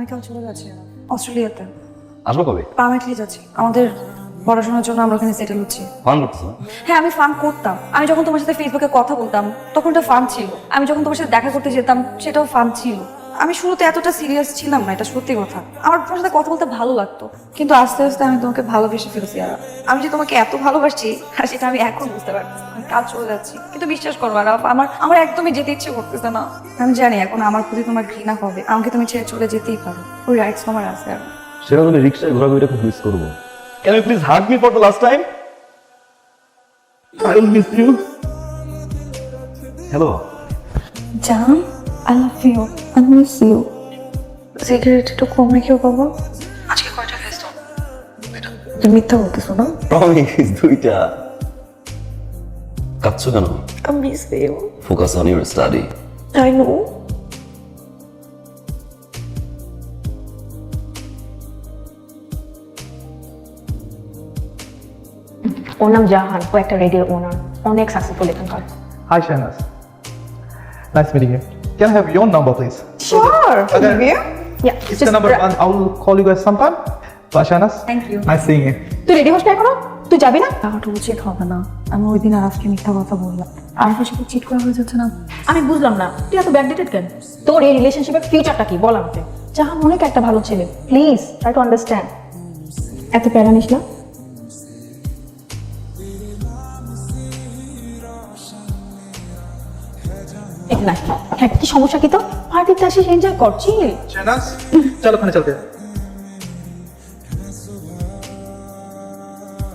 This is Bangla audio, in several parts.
আমি কাল চলে যাচ্ছি। অস্ট্রেলিয়াতে। আসব কবে? পারমানেন্টলি যাচ্ছি। আমাদের পড়াশোনার জন্য আমরা ওখানে সেটেল হচ্ছি। ফান করতেছো? হ্যাঁ আমি ফান করতাম। আমি যখন তোমার সাথে ফেসবুকে কথা বলতাম তখন এটা ফান ছিল। আমি যখন তোমার সাথে দেখা করতে যেতাম সেটাও ফান ছিল। আমি শুরুতে এতটা সিরিয়াস ছিলাম না এটা সত্যি কথা। আমার তোমার সাথে কথা বলতে ভালো লাগতো কিন্তু আস্তে আস্তে আমি তোমাকে ভালোবেসে ফেলছি আর আমি যে তোমাকে এত ভালোবাসি আর সেটা আমি এখন বুঝতে পারছি আমি কাজ চলে যাচ্ছি কিন্তু বিশ্বাস করব আর আমার আমার একদমই যেতে ইচ্ছে করতেছে না। আমি জানি এখন আমার প্রতি তোমার ঘৃণা হবে আমাকে তুমি ছেড়ে চলে যেতেই পারো। ওই রাইটস আমার আছে আর। সেটা তুমি রিক্সায় ঘোরাঘুরিটা খুব মিস করব। Can you please hurt me for the last time I will miss you hello জান? I love you I miss you cigarette একটু কম রেখেও বাবা। আজকে কয়টা খেয়েছো তুমি মিথ্যা বলতেছো না? প্রমিস দুইটা। কাঁদছো কেন? I miss you. Focus on your study I know. ওর নাম জাহান ও একটা রেডিও ওনার অনেক সাকসেসফুল এখানকার Hi, Shahnaz. Nice meeting you. Can I have your number, please? Sure. Okay. you? Yeah, It's just the number one. I will call you guys sometime. Bye, Shahnaz. Thank you. Nice seeing you. তুই রেডি হোস না এখনও তুই যাবি না টাকাটা উচিত হবে না আমি ওই দিন আর আজকে মিথ্যা কথা বললাম আর সাথে চিট করা হয়ে যাচ্ছে না আমি বুঝলাম না তুই এত ব্যাকডেটেড কেন তোর এই রিলেশনশিপের ফিউচারটা কি বল আমাকে জাহান অনেক একটা ভালো ছেলে প্লিজ ট্রাই টু আন্ডারস্ট্যান্ড এত প্যারা নিস না এই না হ্যাঁ কি সমস্যা কি তো পার্টিতে আসিস এনজয় করছি Shahnaz, चलो खाने चलते हैं.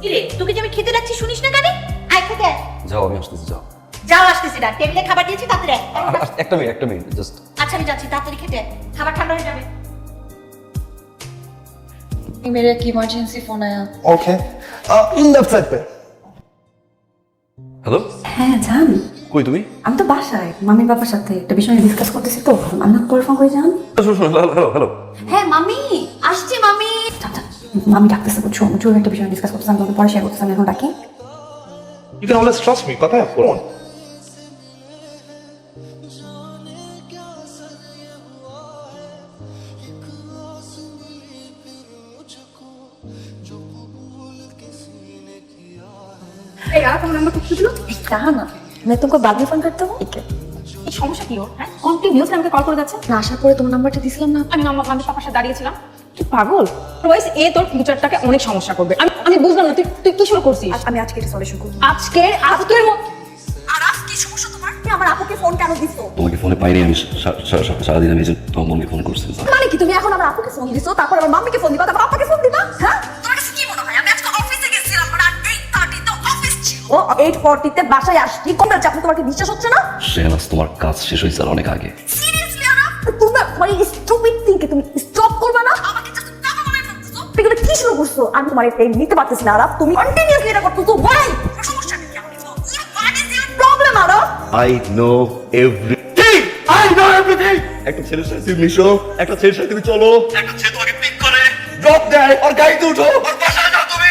কিরে তোকে যে আমি খেতে যাচ্ছি শুনিস না কেন আয় খেতে আয়। যাও আমি আসতেছি যাও যাও আসতেছি না টেবিলে খাবার দিয়েছি তাড়াতাড়ি আয়। আ- আ- একটা মিনিট একটা মিনিট জাস্ট আচ্ছা আমি যাচ্ছি তাড়াতাড়ি খেতে আয়। খাবার ঠান্ডা হয়ে যাবে मेरे एक इमरजेंसी फोन आया Okay. Uh, left side पे. হ্যালো হ্যাঁ জান কই তুমি? আমি তো বাসায় মামি বাবার সাথে একটা বিষয় ডিসকাস করতেছি তো। আমি না ফোন করে যান। হ্যালো হ্যালো হ্যালো হ্যাঁ মামি আসছি মামি। মামি ডাকতেছে বুঝছ? আমি জোরে একটা বিষয় ডিসকাস করতেছি আমি তোমাকে পরে শেয়ার করতেছি আমি এখন ডাকি। You can always trust me কথা ফোন এই আর কোনো নাম্বার খুঁজছিল তা না। मैं तुमको बाद में फोन करता हूँ ठीक है এই সমস্যা কি ওর হ্যাঁ কন্টিনিউসলি আমাকে কল করে যাচ্ছে না আসার পরে তোমার নাম্বারটা দিছিলাম না আমি আমার মামির পাপার সাথে দাঁড়িয়েছিলাম তুই পাগল ওয়াইস এ তোর ফিউচারটাকে অনেক সমস্যা করবে আমি আমি বুঝলাম না তুই তুই কি শুরু করছিস আমি আজকে এটা সলিউশন করবো আজকের আজকের মো- আর আজ কি সমস্যা তোমার তুমি আমার আপুকে ফোন কেন দিছো তোমাকে ফোনে পাইনি আমি সা- সা- সা- সারাদিন আমি যে তোমার বোনকে ফোন করছি মানে কি তুমি এখন আমার আপুকে ফোন দিছো তারপর আমার মাম্মিকে ফোন দিবা তারপর আপাকে ফোন দিবা হ্যাঁ ও এইট ফোরটিতে বাসায় আসছি। কোন বেলা আপনি তোমাকে বিশ্বাস হচ্ছে না? শেহনাজ তোমার কাজ শেষ হয়েছে আর অনেক আগে। সিরিয়াসলি আরা তোমরা মানে স্টুপিড থিংকে তুমি স্টপ করবে না? আমাকে জাস্ট টাকা বানাই ফেলতেছো এগুলো কি শুরু করছ? আমি তোমার এটা নিতে পারতেছি না আরা তুমি কন্টিনিউয়াসলি এটা করতেছো। ওয়াই সমস্যা কি what is your problem Ara I know everything I know everything একটা ছেলের সাথে তুমি মিশো একটা ছেলের সাথে তুমি চলো। একটা ছেলে তোমাকে পিক করে। ড্রপ দেয় আর গাড়িতে উঠো। আর বাসায় যাও তুমি।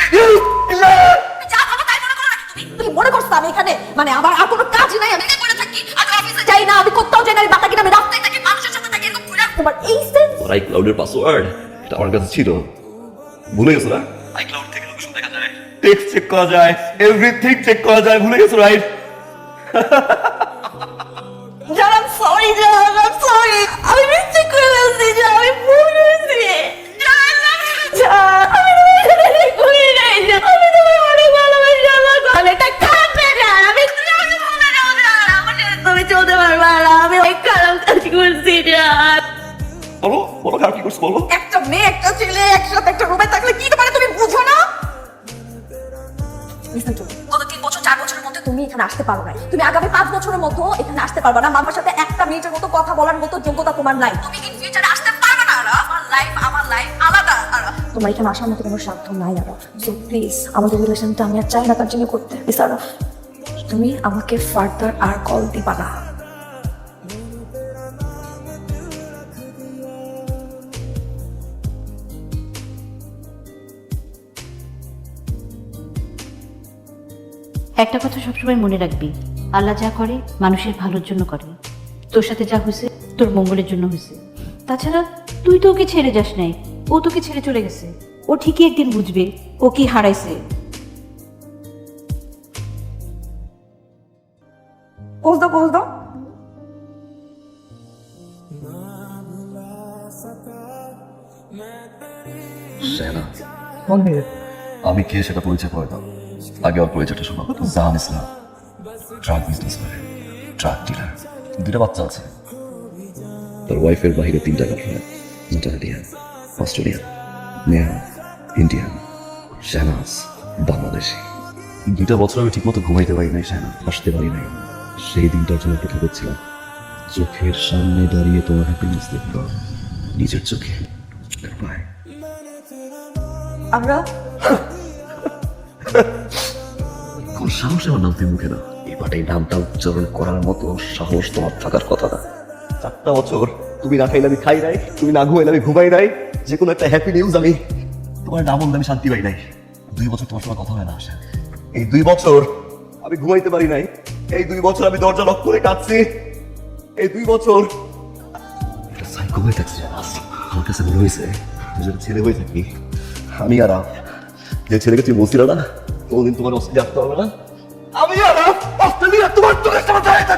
আমি এখানে মানে আমার আর কোনো কাজ নাই আমি এখানে করে থাকি আমি অফিসে যাই না আমি কোথাও যাই না আমি বাতাকি না আমি রাস্তায় থাকি মানুষের সাথে থাকি এরকম ঘুরে তোমার এই সেন্স আই ক্লাউডের পাসওয়ার্ড এটা আমার কাছে ছিল। ভুলে গেছো না? আই ক্লাউড থেকে লোকেশন দেখা যায়। টেক্সট চেক করা যায় এভরিথিং চেক করা যায় ভুলে গেছো রাইট জান সরি জান আই সরি আমি মিস্টেক করে ফেলছি জান আমি ভুল করেছি একসাথে একটা রুমে থাকলে কি তুমি বুঝো না? মধ্যে তুমি এখানে আসতে পারো না তুমি আগামী পাঁচ বছরের মতো এখানে আসতে পারবে না। মামার সাথে একটা মিনিটের মতো কথা বলার মতো যোগ্যতা তোমার নাই। তুমি ইন ফিউচারে আসতে পারবে না? আমার লাইফ আমার লাইফ আলাদা। তোমার এখানে আসার মতো কোনো সাধ্য নাই, আরা। সো প্লিজ আমাদের রিলেশনটা আমি আর চাই না কন্টিনিউ করতে। তুমি আমাকে ফার্দার আর কল দিবা না। একটা কথা সবসময় মনে রাখবি আল্লাহ যা করে মানুষের ভালোর জন্য করে। তোর সাথে যা হয়েছে তোর মঙ্গলের জন্য হয়েছে। তাছাড়া তুই তো ওকে ছেড়ে যাস নাই ও তোকে ছেড়ে চলে গেছে। ও ঠিকই একদিন বুঝবে ও কি হারাইছে। দাও দাও. আমি কে সেটা পরিচয় করে দাও। আগে ওর পরিচয়টা শোনো জাহান ইসলাম ট্রাক বিজনেস করে ট্রাক ডিলার দুটা বাচ্চা আছে। তার ওয়াইফের বাইরে তিনটা গার্লফ্রেন্ড ইন্টারডিয়ান অস্ট্রেলিয়ান নেহা ইন্ডিয়ান শাহনাজ বাংলাদেশি। দুটা বছর আমি ঠিকমতো ঘুমাইতে পারি নাই শাহনা আসতে পারি নাই। সেই দিনটার জন্য অপেক্ষা করছিলাম। চোখের সামনে দাঁড়িয়ে তোমার হ্যাপিনেস দেখব নিজের চোখে। আমরা কোন সাহসে আমার নাম মুখে না এই নামটা উচ্চারণ করার মতো সাহস তোমার থাকার কথা না। চারটা বছর তুমি না খাইলে আমি খাই নাই, তুমি না ঘুমাইলে আমি ঘুমাই নাই, যে কোনো একটা হ্যাপি নিউজ আমি তোমার নাম বলতে আমি শান্তি পাই নাই। দুই বছর তোমার সঙ্গে কথা হয় না, আশা। এই দুই বছর আমি ঘুমাইতে পারি নাই, এই দুই বছর আমি দরজা লক করে কাঁদছি, এই দুই বছর একটা সাইকো হয়ে থাকছে আমার কাছে মনে হয়েছে ছেলে হয়ে থাকি। আমি আর যে ছেলেকে তুই বলছিল না কোনদিন তোমার অস্ট্রেলিয়া আসতে হবে না? আমি আর অস্ট্রেলিয়া তোমার চোখের সামনে দাঁড়িয়ে